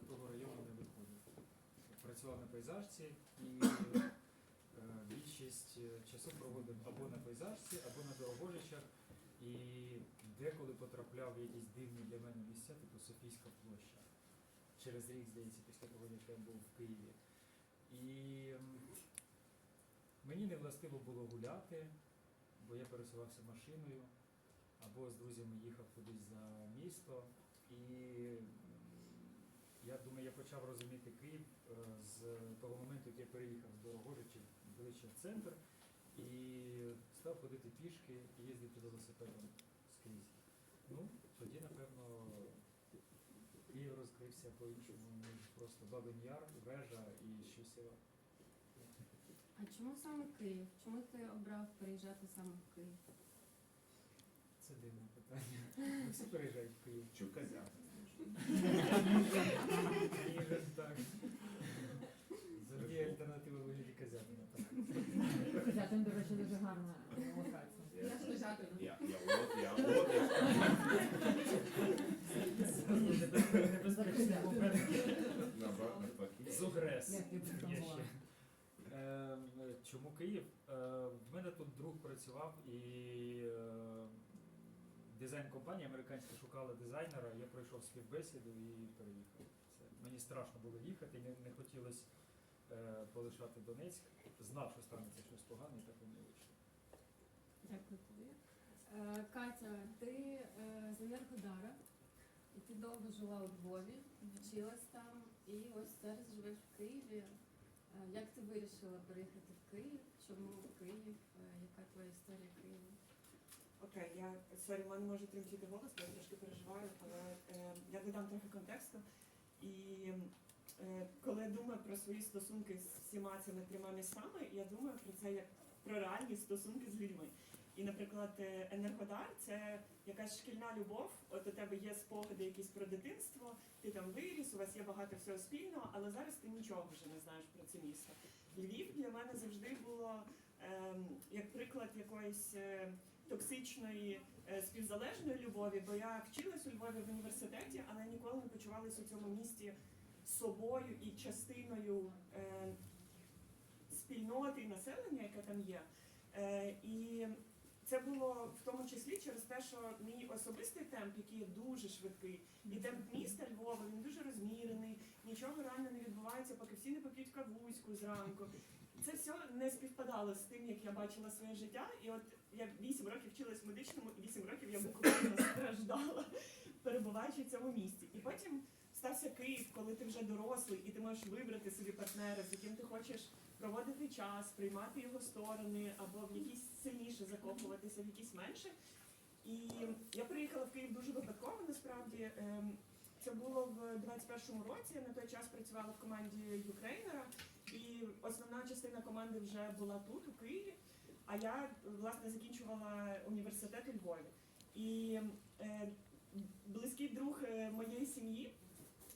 того району не виходив. Працював на пейзажці і е, більшість е, часу проводив або на пейзажці, або на Дорогожичах. І деколи потрапляв в якісь дивні для мене місця, типу Софійська площа. Через рік, здається, після того, як я був в Києві. І мені не властиво було гуляти, бо я пересувався машиною або з друзями їхав кудись за місто. І я думаю, я почав розуміти Київ е, з того моменту, як я переїхав з Дорогожичів ближче в центр і став ходити пішки і їздити велосипедом скрізь. Ну, тоді, напевно, Київ розкрився по-іншому, ніж просто Бабин Яр, вежа і щось. села. А чому саме Київ? Чому ти обрав переїжджати саме в Київ? Це дивне питання. Всі переїжджають в Київ. Же так. Завжди альтернатива вигляді казятина. Козятин, до речі, дуже гарна локація. Я, ж лежати. я, я от, я от, я Небезпечний момент. наоборот навпаки. Зугрес. Як ти б Є там ще. була? Е, Чому Київ? Е, В мене тут друг працював і дизайн-компанія американська шукала дизайнера. Я пройшов співбесіду і переїхав. Все. Мені страшно було їхати, не, не хотілося е, полишати Донецьк. Знав, що станеться щось погане, і так і не вийшло. Дякую тобі. Е, Катя, ти е, з Енергодара, і ти довго жила у Львові, вчилась там, і ось зараз живеш в Києві. Е, Як ти вирішила переїхати в Київ? Чому Київ? Е, Яка твоя історія Києва? Окей, я сорі, в мене може тремтіти голос, бо я трошки переживаю, але е, я додам трохи контексту. І е, коли я думаю про свої стосунки з всіма цими трьома містами, я думаю про це як про реальні стосунки з людьми. І, наприклад, е, Енергодар це якась шкільна любов. От у тебе є спогади якісь про дитинство, ти там виріс, у вас є багато всього спільного, але зараз ти нічого вже не знаєш про це місто. Львів для мене завжди було ем, як приклад якоїсь. е, токсичної е, співзалежної любові, бо я вчилась у Львові в університеті, але ніколи не почувалася у цьому місті собою і частиною е, спільноти і населення, яке там є. Е, і це було в тому числі через те, що мій особистий темп, який є дуже швидкий, і темп міста Львова, він дуже розмірений, нічого реально не відбувається, поки всі не поп'ють кавуську зранку. Це все не співпадало з тим, як я бачила своє життя. І от я 8 років вчилась в медичному, і 8 років я буквально страждала, перебуваючи в цьому місті. І потім стався Київ, коли ти вже дорослий, і ти можеш вибрати собі партнера, з яким ти хочеш проводити час, приймати його сторони, або в якісь сильніше закопуватися, в якісь менше. І я приїхала в Київ дуже випадково, насправді. Ем, Це було в 21-му році. Я на той час працювала в команді Юкрейнера, і основна частина команди вже була тут, у Києві. А я власне закінчувала університет у Львові. І е, близький друг е, моєї сім'ї.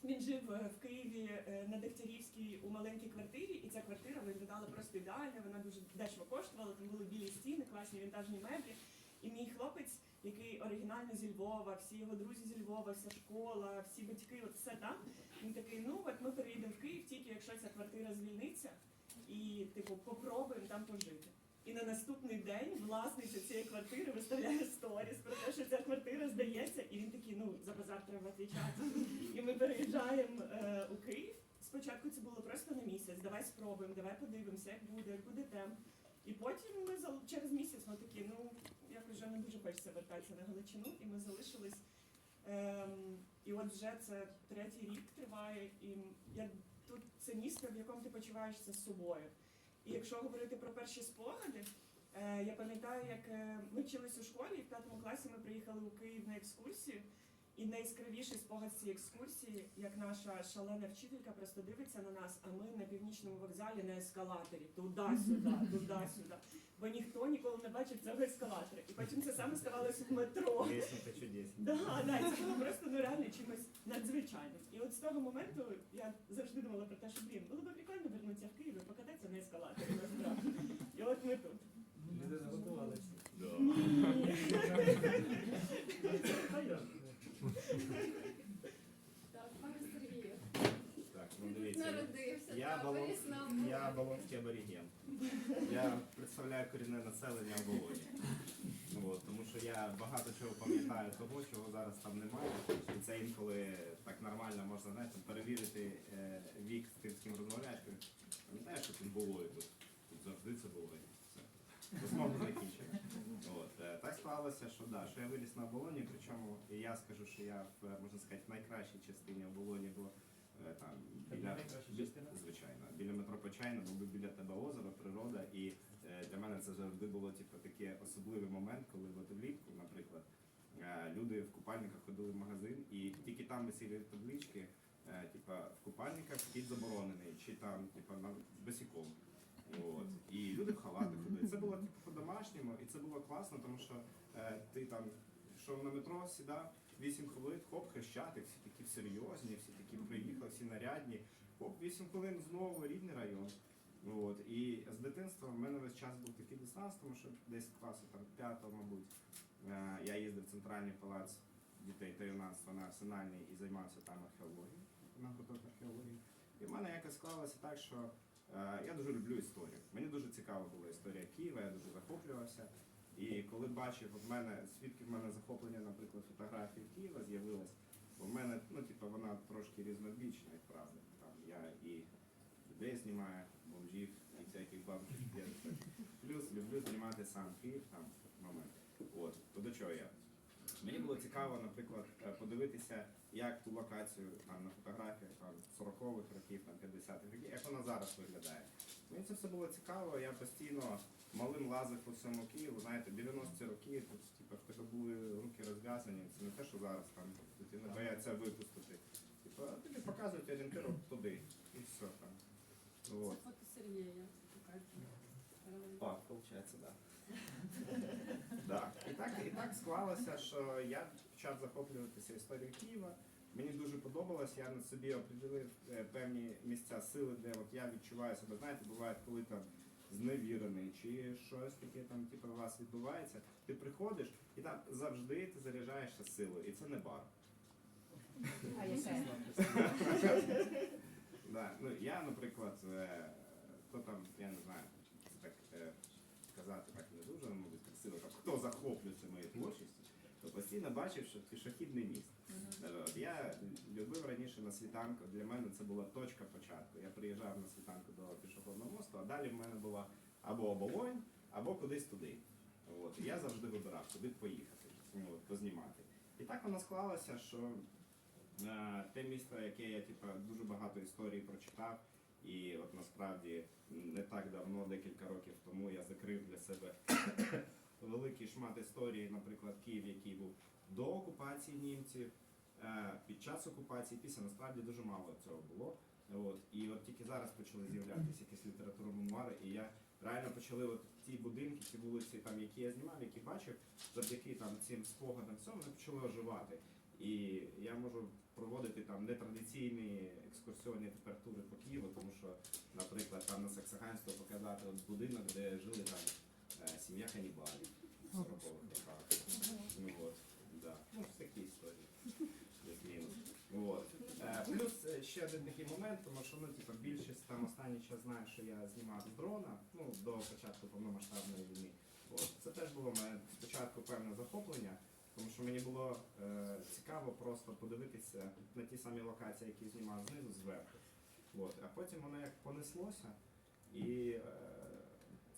Він жив е, в Києві е, на Дегтярівській у маленькій квартирі, і ця квартира виглядала просто ідеально. Вона дуже дешево коштувала. Там були білі стіни, класні вінтажні меблі. І мій хлопець, який оригінально зі Львова, всі його друзі зі Львова, вся школа, всі батьки, от все там. Він такий, ну от ми переїдемо в Київ, тільки якщо ця квартира звільниться, і типу попробуємо там пожити. І на наступний день власниця цієї квартири виставляє сторіс про те, що ця квартира здається, і він такий, ну за базар треба відвічати. І ми переїжджаємо е, у Київ. Спочатку це було просто на місяць. Давай спробуємо, давай подивимося, як буде, як буде темп. І потім ми через місяць ми такі, ну якось вже не дуже хочеться вертатися на Галичину, і ми залишились. Ем, і от вже це третій рік триває, і я тут це місто, в якому ти почуваєшся з собою. І якщо говорити про перші спогади, е, я пам'ятаю, як е, ми вчились у школі, і в п'ятому класі ми приїхали у Київ на екскурсію. І найяскравіший спогад з цієї екскурсії, як наша шалена вчителька просто дивиться на нас, а ми на північному вокзалі на ескалаторі, туди-сюди, туди-сюди. Бо ніхто ніколи не бачив цього ескалатора. І потім це саме ставалося в метро. Чудес. Да, да, це було просто ну реально чимось надзвичайним. І от з того моменту я завжди думала про те, що блін, було б прикольно вернутися в Київ і покататися на ескалаторі насправді. І от ми тут. Люди так, ну дивіться. Я, так, я болонський абориген. Я представляю корінне населення в Болоні. От, тому що я багато чого пам'ятаю того, чого зараз там немає. І це інколи так нормально можна знаєте, перевірити е, вік з тим, з ким розмовляєш. Пам'ятаєш, що тут було і тут. Тут завжди це було. Все. Закінчили. От, е, так склалося, що да, що я виліз на оболоні, причому я скажу, що я в е, можна сказати в найкращій частині оболоні, бо е, там біля звичайно, біля метро Почайна, бо біля тебе озеро, природа, і для мене це завжди було типу, такий особливий момент, коли от влітку, наприклад, люди в купальниках ходили в магазин, і тільки там висіли таблички, типа в купальниках вхід заборонений, чи там типа на босиком. От. І люди в халати ходили. Це було типу по-домашньому, і це було класно, тому що е, ти там йшов на метро, сідав 8 хвилин, хоп, хрещатик, всі такі серйозні, всі такі приїхали, всі нарядні. Хоп, 8 хвилин знову рідний район. От. І з дитинства в мене весь час був такий дистанс, тому що десь класу там п'ятого, мабуть, е, я їздив в центральний палац дітей та юнацтва на арсенальний і займався там археологією, на гурток археології. І в мене якось склалося так, що я дуже люблю історію. Мені дуже цікава була історія Києва, я дуже захоплювався. І коли бачив, от мене свідки в мене захоплення, наприклад, фотографії Києва з'явилось, бо в мене, ну, типу, вона трошки різнобічна, як правда. Там я і людей знімаю, бомжів і всяких дідушек. Плюс люблю знімати сам Київ, там момент. От, то до чого я? Мені було цікаво, наприклад, е, подивитися, як ту локацію там на фотографіях там 40-х років, там 50-х років, як вона зараз виглядає. Мені це все було цікаво, я постійно малим лазив по всьому Києву, знаєте, 90-ті роки, тут типу, в тебе були руки розв'язані, це не те, що зараз там ті не бояться випустити. Типу, а тобі показують орієнтир туди і все там. Це Вот. фото Сергія, покажу. Е, виходить, да. да. І так, і так склалося, що я почав захоплюватися історією Києва. Мені дуже подобалось, я на собі определив е, певні місця сили, де от я відчуваю себе. Знаєте, буває, коли там зневірений чи щось таке там типу, у вас відбувається. Ти приходиш і там завжди ти заряджаєшся силою, і це не бар. А? Да. Ну, я, наприклад, е, хто там, я не знаю, так е, казати так не дуже, мабуть, красиво, там, хто захоплюється моєю творчістю, постійно бачив, що пішохідний міст. Е, от Я любив раніше на світанку, для мене це була точка початку. Я приїжджав на світанку до пішохідного мосту, а далі в мене була або оболонь, або кудись туди. От. І я завжди вибирав, куди поїхати, ну, от, познімати. І так воно склалося, що Е, те місто, яке я типа дуже багато історій прочитав, і от насправді не так давно, декілька років тому, я закрив для себе великий шмат історії, наприклад, Київ, який був до окупації німців, е, під час окупації, після насправді дуже мало цього було. От, і от тільки зараз почали з'являтися якісь літературні мемуари, і я реально почали от ті будинки, ті вулиці, там, які я знімав, які бачив, завдяки там цим спогадам, всьому вони почали оживати. І я можу проводити там нетрадиційні екскурсіонні тепер по Києву, тому що, наприклад, там на Саксаганську показати от будинок, де жили там сім'я канібалів в 40-х роках. Ну от, да. Ну, такі історії. Плюс-мінус. От. Е, плюс ще один такий момент, тому що ну, типу, більшість там останній час знає, що я знімав з дрона ну, до початку повномасштабної війни. От. Це теж було мене спочатку певне захоплення. Тому що мені було е, цікаво просто подивитися на ті самі локації, які знімав знизу зверху. От. А потім воно як понеслося. І е,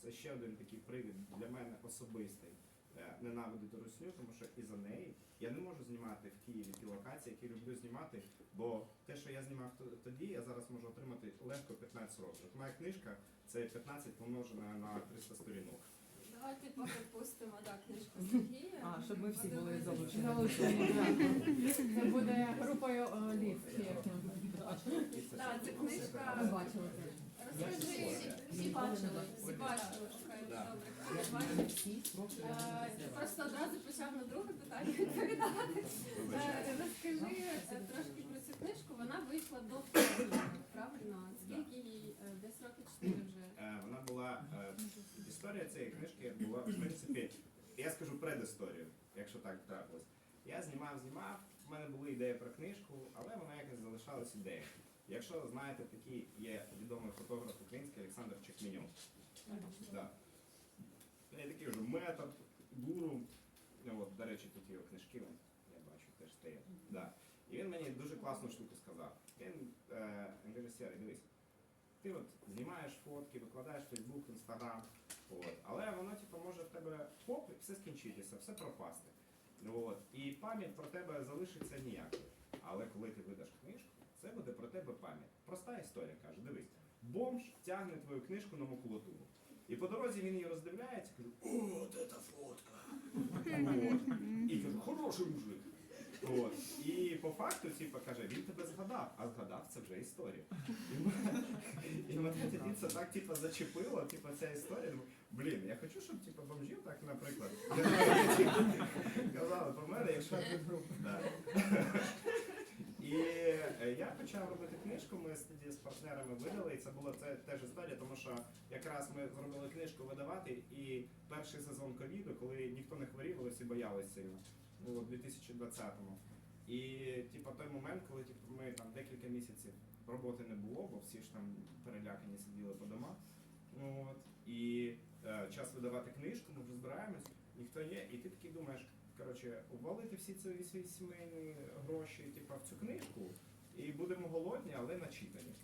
це ще один такий привід для мене особистий. Е, ненавидити русню, тому що і за неї я не можу знімати в Києві ті локації, які люблю знімати, бо те, що я знімав тоді, я зараз можу отримати легко 15 років. От моя книжка це 15 помножена на 300 сторінок. Давайте поки пустимо так, книжку Сергія. А, щоб ми всі були залучені. Залучені. Це буде групою е, ліфт. Так, це книжка. Всі бачили, всі бачили, окей, добре. Просто одразу почав на друге питання відповідати. Е, Розкажи е, трошки про цю книжку. Вона вийшла до правильно? Скільки їй? Е, Десь роки чотири вже. Вона була історія цієї книжки була в принципі, я скажу предісторію, якщо так трапилось. Я знімав, знімав. В мене були ідеї про книжку, але вона якось залишалась ідеєю. Якщо знаєте, такий є відомий фотограф український Олександр Чекміньов. Да. Є такий вже метод, гуру. Ну, от, до речі, тут його книжки, я бачу, теж стоять. Да. І він мені дуже класну штуку сказав. Він, е, він каже, Сергій, дивись, ти от знімаєш фотки, викладаєш Instagram, от, але воно типу, може в тебе хоп, і все скінчитися, все пропасти. Ну, от, і пам'ять про тебе залишиться ніякою. Але коли ти видаш книжку, це буде про тебе пам'ять. Проста історія каже, дивись, бомж тягне твою книжку на макулатуру. І по дорозі він її роздивляється, каже, о, от це фотка. От. І каже, хороший мужик. От. І по факту, типу, каже, він тебе згадав, а згадав це вже історія. І мене, і мене тоді це так типу, зачепило, типу, ця історія. Думаю, Блін, я хочу, щоб типу, бомжів так, наприклад, казали про мене, якщо. Да. І е, я почав робити книжку, ми з- партнерами видали, і це була це теж історія, тому що якраз ми зробили книжку видавати, і перший сезон ковіду, коли ніхто не хворів, але всі боялися сильно, було в 2020-му. І типу, той момент, коли типу, ми там декілька місяців роботи не було, бо всі ж там перелякані сиділи по домах. Ну, От, і е, час видавати книжку, ми вже збираємось, ніхто є, і ти такий думаєш, коротше, увалити всі ці свої сімейні гроші типу, в цю книжку, і будемо голодні, але начитані.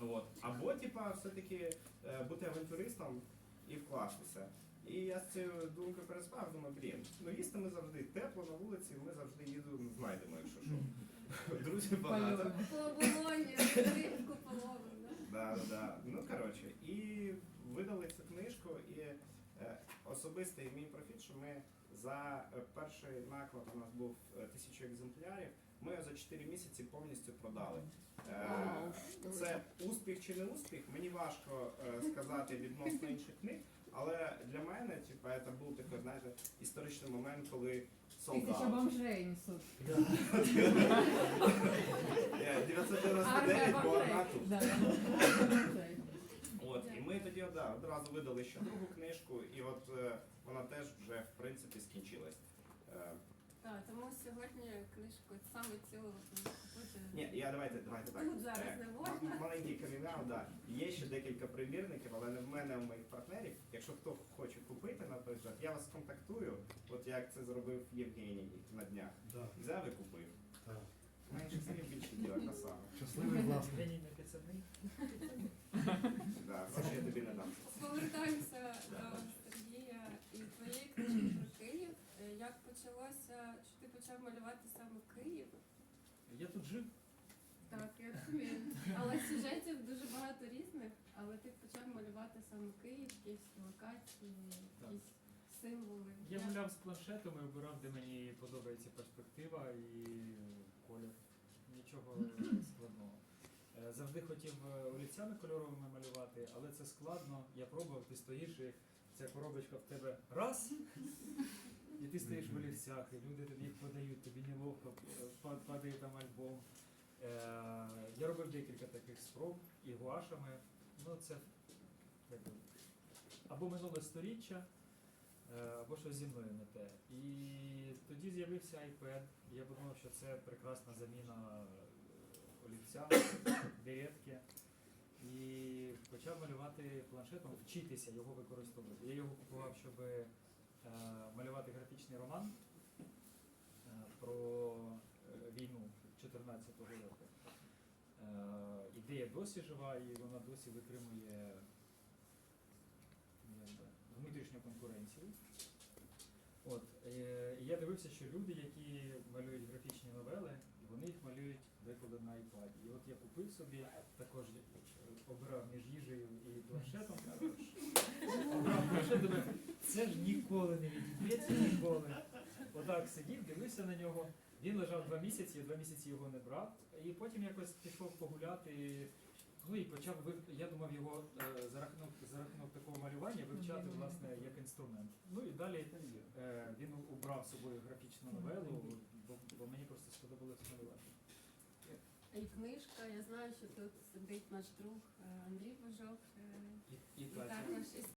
От. Або, типа, все-таки е, бути авантюристом і вкластися. І я з цією думкою переспав, думаю, блін, ну їсти ми завжди тепло на вулиці, ми завжди їду знайдемо, якщо що. Друзів багато. Полюбимо. Рибку половину, да? Да, да. Ну коротше, і видали цю книжку, і е, особистий мій профіт, що ми за е, перший наклад у нас був е, тисячу екземплярів. Ми його за 4 місяці повністю продали. Е, це успіх чи не успіх, мені важко сказати відносно інших книг, але для мене, типу, це був такий, знаєте, історичний момент, коли Тисяча солдат. бомжей несуть. Е, 999 бо одна тут. От, і ми тоді да, одразу видали ще другу книжку, і от е, вона теж вже в принципі скінчилась. Е, Так, тому сьогодні книжку саме можна купити. ні, я давайте, давайте так. Тут зараз Е, не м- можна. Маленький камінал, да. Є ще декілька примірників, але не в мене, а в моїх партнерів. Якщо хто хоче купити, наприклад, я вас контактую, от як це зробив Євгеній на днях. Да, Взяв і купив. так. Менше слів більше діла, красава. Щасливий власник. Геній не підсадний. Гроші я тобі не дам. Повертаємося до Сергія і твоєї книжки про Київ. Е, Як почалося, що ти почав малювати саме Київ? Я тут жив. Так, я розумію. Але сюжетів дуже багато різних, але ти почав малювати саме Київ, якісь локації, Так. якісь символи. Я Як- гуляв з планшетом і обирав, де мені подобається перспектива і колір. Нічого складного. Е, Завжди хотів е, олівцями кольоровими малювати, але це складно. Я пробував, ти стоїш і ця коробочка в тебе раз. І ти стоїш в олівцях, і люди тобі їх подають, тобі неловко, е, падає там альбом. Я робив декілька таких спроб і гуашами. Ну це або минуле сторіччя, або щось зі мною не те. І тоді з'явився iPad. і Я подумав, що це прекрасна заміна олівця, беретки. І почав малювати планшетом, вчитися його використовувати. Я його купував, щоб е, малювати графічний роман е, про е, війну 14-го року. Е, ідея досі жива і вона досі витримує внутрішню конкуренцію. От, е, я дивився, що люди, які малюють графічні новели, вони їх малюють деколи на iPad. І от я купив собі, також обирав між їжею і планшетом. Обрав це ж ніколи не відіб'ється, ніколи. Отак сидів, дивився на нього. Він лежав два місяці, я два місяці його не брав. І потім якось пішов погуляти. Ну і почав я думав його е, за рахунок за рахунок такого малювання вивчати власне як інструмент. Ну і далі е, він убрав собою графічну новелу, бо мені просто сподобалось малювати. І книжка, я знаю, що тут сидить наш друг е, Андрій Божок. е, І, і І також